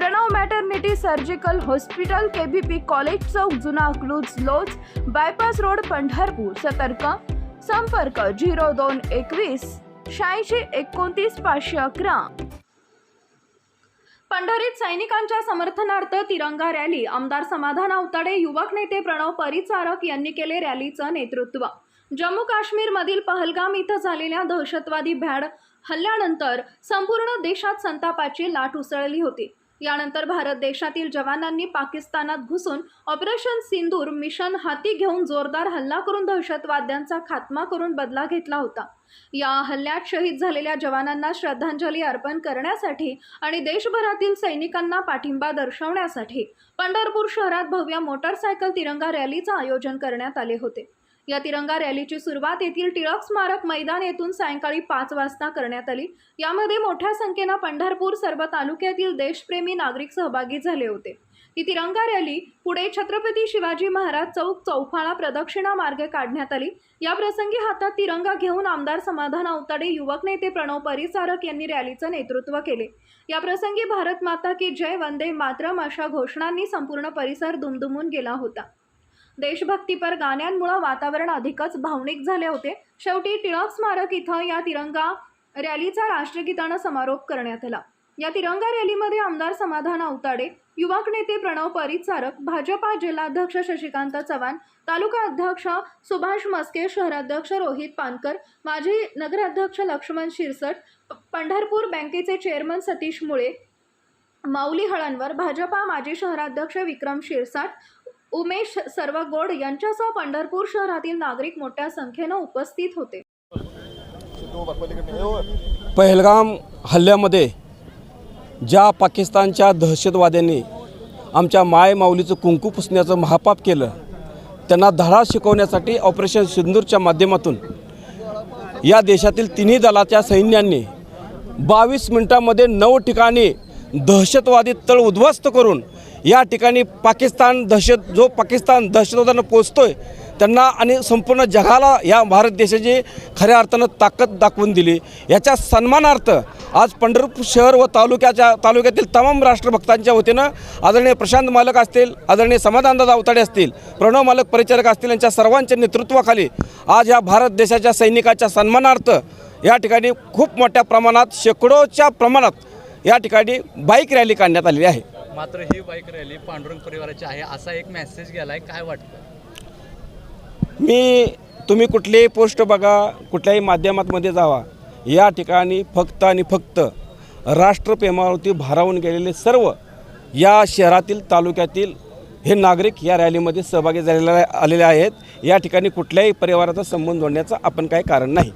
Pranav maternity surgical hospital K B P college चौक जुना अकलूज लोज bypass road Pandharpur. सतर्क. संपर्क झिरो दोन एकवीस शहाऐंशी एकोणतीस पाचशे अकरा. पंढरीत सैनिकांच्या समर्थनार्थ तिरंगा रॅली. आमदार समाधान आवताडे युवक नेते प्रणव परिचारक यांनी केले रॅलीचं नेतृत्व. जम्मू काश्मीरमधील पहलगाम इथं झालेल्या दहशतवादी भ्याड हल्ल्यानंतर संपूर्ण देशात संतापाची लाट उसळली होती. यानंतर भारत देशातील जवानांनी पाकिस्तानात घुसून ऑपरेशन सिंदूर मिशन हाती घेऊन जोरदार हल्ला करून दहशतवाद्यांचा खात्मा करून बदला घेतला होता. या हल्ल्यात शहीद झालेल्या जवानांना श्रद्धांजली अर्पण करण्यासाठी आणि देशभरातील सैनिकांना पाठिंबा दर्शवण्यासाठी पंढरपूर शहरात भव्य मोटरसायकल तिरंगा रॅलीचं आयोजन करण्यात आले होते. या तिरंगा रॅलीची सुरुवात येथील टिळक स्मारक मैदान येथून सायंकाळी पाच वाजता करण्यात आली. यामध्ये मोठ्या संख्येनं पंढरपूर सर्व तालुक्यातील देशप्रेमी नागरिक सहभागी झाले होते. ही तिरंगा रॅली पुढे छत्रपती शिवाजी महाराज चौक चौफाळा प्रदक्षिणा मार्गे काढण्यात आली. या प्रसंगी हातात तिरंगा घेऊन आमदार समाधान अवताडे युवक नेते प्रणव परिचारक यांनी रॅलीचं नेतृत्व केले. या प्रसंगी भारत माता की जय वंदे मातरम अशा घोषणांनी संपूर्ण परिसर दुमदुमून गेला होता. देशभक्तीपर गाण्यांमुळं वातावरण अधिकच भावनिक झाले होते. शेवटी टिळक स्मारक इथं या तिरंगा रॅलीचा राष्ट्रगीतानं समारोप करण्यात आला. या तिरंगा रॅलीमध्ये आमदार समाधान अवताडे युवक नेते प्रणव परिचारक भाजपा जिल्हाध्यक्ष शशिकांत चव्हाण तालुका अध्यक्ष सुभाष मस्के शहराध्यक्ष रोहित पानकर माजी नगराध्यक्ष लक्ष्मण शिरसट पंढरपूर बँकेचे चेअरमन सतीश मुळे माऊली हळणवर भाजपा माजी शहराध्यक्ष विक्रम शिरसाट उमेश सर्वगोड यांच्यासह पंढरपूर शहरातील नागरिक मोठ्या संख्येनं उपस्थित होते. पहलगाम हल्ल्यामध्ये ज्या पाकिस्तानच्या दहशतवाद्यांनी आमच्या माय माऊलीचं कुंकू पुसण्याचं महापाप केलं त्यांना धडा शिकवण्यासाठी ऑपरेशन सिंदूरच्या माध्यमातून या देशातील तिन्ही दलाच्या सैन्यांनी बावीस मिनिटामध्ये नऊ ठिकाणी दहशतवादी तळ उद्ध्वस्त करून या ठिकाणी पाकिस्तान दहशत जो पाकिस्तान दहशतवादानं पोचतो आहे त्यांना आणि संपूर्ण जगाला या भारत देशाची खऱ्या अर्थानं ताकद दाखवून दिली. याच्या सन्मानार्थ आज पंढरपूर शहर व तालुक्याच्या तालुक्यातील तमाम राष्ट्रभक्तांच्या वतीनं आदरणीय प्रशांत मालक असतील आदरणीय समाधानदादा अवताडे असतील प्रणव मालक परिचारक असतील यांच्या सर्वांच्या नेतृत्वाखाली आज या भारत देशाच्या सैनिकाच्या सन्मानार्थ या ठिकाणी खूप मोठ्या प्रमाणात शेकडोच्या प्रमाणात या ठिकाणी बाईक रॅली काढण्यात आलेली आहे. मात्र ही बाईक रॅली पांडुरंग परिवाराची आहे असा एक मेसेज गेलाय. काय वाटतं? मी तुम्ही कुठलीही पोस्ट बघा कुठल्याही माध्यमातमध्ये जावा. या ठिकाणी फक्त आणि फक्त राष्ट्रप्रेमावरती भारावून गेलेले सर्व या शहरातील तालुक्यातील हे नागरिक या रॅलीमध्ये सहभागी झालेले आलेले आहेत. या ठिकाणी कुठल्याही परिवाराचा संबंध जोडण्याचं आपण काही कारण नाही.